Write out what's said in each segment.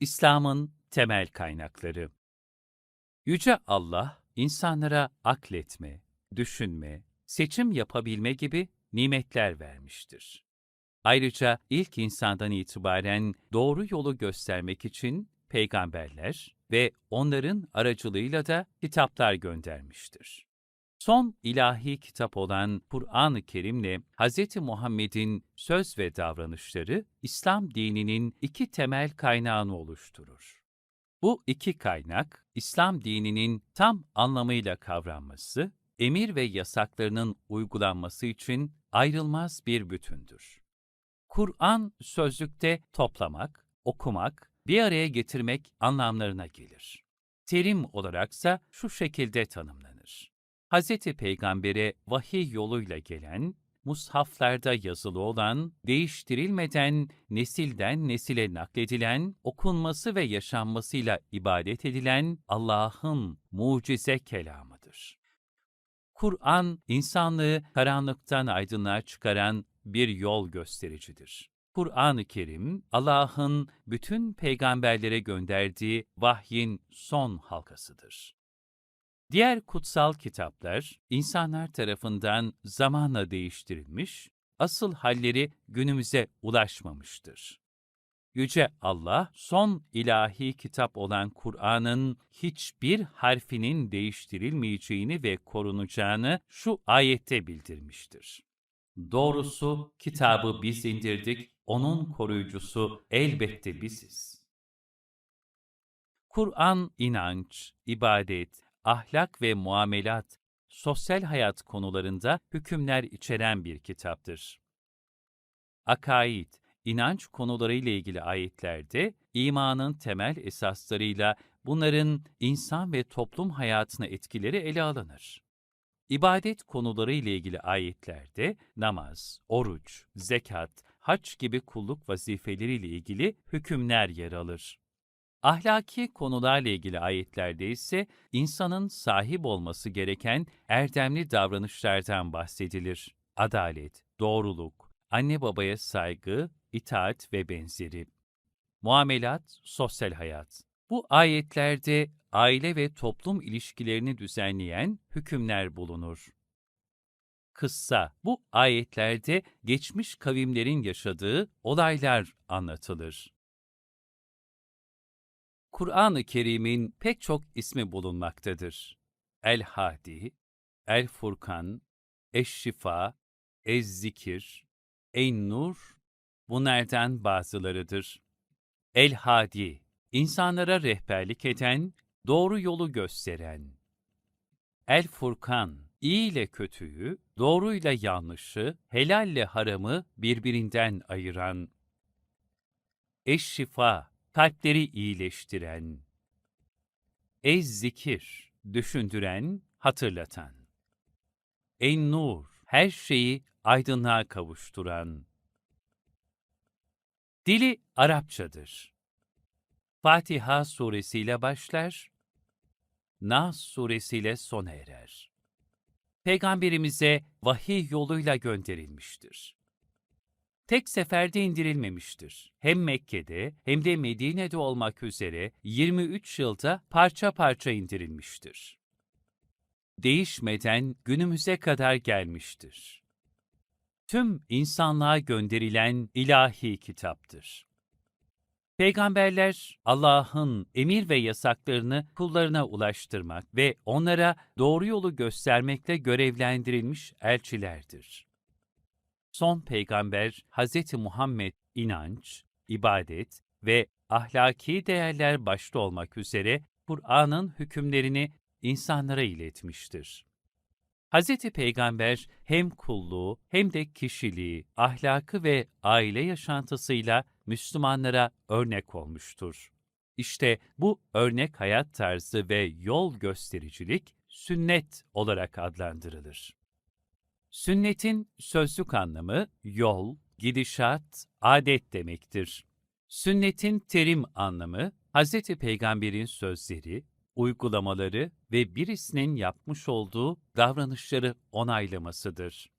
İslam'ın temel kaynakları Yüce Allah, insanlara akletme, düşünme, seçim yapabilme gibi nimetler vermiştir. Ayrıca ilk insandan itibaren doğru yolu göstermek için peygamberler ve onların aracılığıyla da kitaplar göndermiştir. Son ilahi kitap olan Kur'an-ı Kerim'le Hz. Muhammed'in söz ve davranışları İslam dininin iki temel kaynağını oluşturur. Bu iki kaynak, İslam dininin tam anlamıyla kavranması, emir ve yasaklarının uygulanması için ayrılmaz bir bütündür. Kur'an sözlükte toplamak, okumak, bir araya getirmek anlamlarına gelir. Terim olaraksa şu şekilde tanımlanır. Hz. Peygamber'e vahiy yoluyla gelen, mushaflarda yazılı olan, değiştirilmeden nesilden nesile nakledilen, okunması ve yaşanmasıyla ibadet edilen Allah'ın mucize kelamıdır. Kur'an, insanlığı karanlıktan aydınlığa çıkaran bir yol göstericidir. Kur'an-ı Kerim, Allah'ın bütün peygamberlere gönderdiği vahyin son halkasıdır. Diğer kutsal kitaplar, insanlar tarafından zamanla değiştirilmiş, asıl halleri günümüze ulaşmamıştır. Yüce Allah, son ilahi kitap olan Kur'an'ın hiçbir harfinin değiştirilmeyeceğini ve korunacağını şu ayette bildirmiştir. Doğrusu kitabı biz indirdik, onun koruyucusu elbette biziz. Kur'an inanç, ibadet, ahlak ve muamelat, sosyal hayat konularında hükümler içeren bir kitaptır. Akaid, inanç konuları ile ilgili ayetlerde imanın temel esaslarıyla bunların insan ve toplum hayatına etkileri ele alınır. İbadet konuları ile ilgili ayetlerde namaz, oruç, zekat, hac gibi kulluk vazifeleriyle ilgili hükümler yer alır. Ahlaki konularla ilgili ayetlerde ise insanın sahip olması gereken erdemli davranışlardan bahsedilir. Adalet, doğruluk, anne babaya saygı, itaat ve benzeri. Muamelat, sosyal hayat. Bu ayetlerde aile ve toplum ilişkilerini düzenleyen hükümler bulunur. Kıssa, bu ayetlerde geçmiş kavimlerin yaşadığı olaylar anlatılır. Kur'an-ı Kerim'in pek çok ismi bulunmaktadır. El-Hadi, El-Furkan, Eş-Şifa, Ez-Zikir, En-Nur, bunlardan bazılarıdır. El-Hadi, insanlara rehberlik eden, doğru yolu gösteren. El-Furkan, iyi ile kötüyü, doğruyla yanlışı, helalle haramı birbirinden ayıran. Eş-Şifa, kalpleri iyileştiren. Ez-Zikir, düşündüren, hatırlatan. En-Nur, her şeyi aydınlığa kavuşturan. Dili Arapçadır. Fatiha suresiyle başlar, Nas suresiyle sona erer. Peygamberimize vahiy yoluyla gönderilmiştir. Tek seferde indirilmemiştir. Hem Mekke'de hem de Medine'de olmak üzere 23 yılda parça parça indirilmiştir. Değişmeden günümüze kadar gelmiştir. Tüm insanlığa gönderilen ilahi kitaptır. Peygamberler Allah'ın emir ve yasaklarını kullarına ulaştırmak ve onlara doğru yolu göstermekle görevlendirilmiş elçilerdir. Son peygamber Hz. Muhammed inanç, ibadet ve ahlaki değerler başta olmak üzere Kur'an'ın hükümlerini insanlara iletmiştir. Hz. Peygamber hem kulluğu hem de kişiliği, ahlakı ve aile yaşantısıyla Müslümanlara örnek olmuştur. İşte bu örnek hayat tarzı ve yol göstericilik sünnet olarak adlandırılır. Sünnetin sözlük anlamı yol, gidişat, adet demektir. Sünnetin terim anlamı Hz. Peygamber'in sözleri, uygulamaları ve birisinin yapmış olduğu davranışları onaylamasıdır.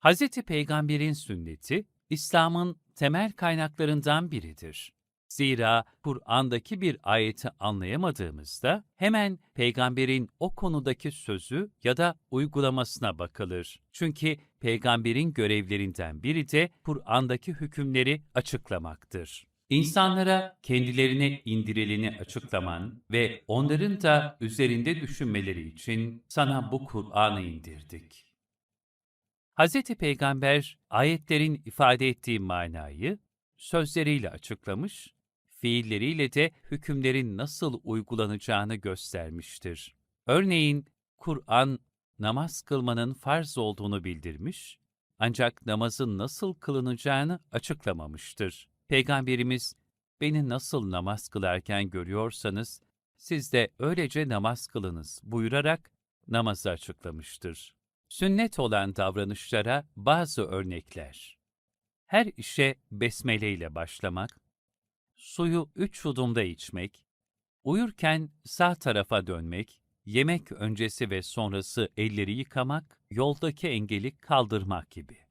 Hz. Peygamber'in sünneti, İslam'ın temel kaynaklarından biridir. Zira Kur'an'daki bir ayeti anlayamadığımızda hemen peygamberin o konudaki sözü ya da uygulamasına bakılır. Çünkü peygamberin görevlerinden biri de Kur'an'daki hükümleri açıklamaktır. İnsanlara kendilerine indirileni açıklaman ve onların da üzerinde düşünmeleri için sana bu Kur'an'ı indirdik. Hz. Peygamber ayetlerin ifade ettiği manayı sözleriyle açıklamış, fiilleriyle de hükümlerin nasıl uygulanacağını göstermiştir. Örneğin Kur'an namaz kılmanın farz olduğunu bildirmiş ancak namazın nasıl kılınacağını açıklamamıştır. Peygamberimiz beni nasıl namaz kılarken görüyorsanız siz de öylece namaz kılınız buyurarak namazı açıklamıştır. Sünnet olan davranışlara bazı örnekler. Her işe besmele ile başlamak, suyu üç yudumda içmek, uyurken sağ tarafa dönmek, yemek öncesi ve sonrası elleri yıkamak, yoldaki engeli kaldırmak gibi.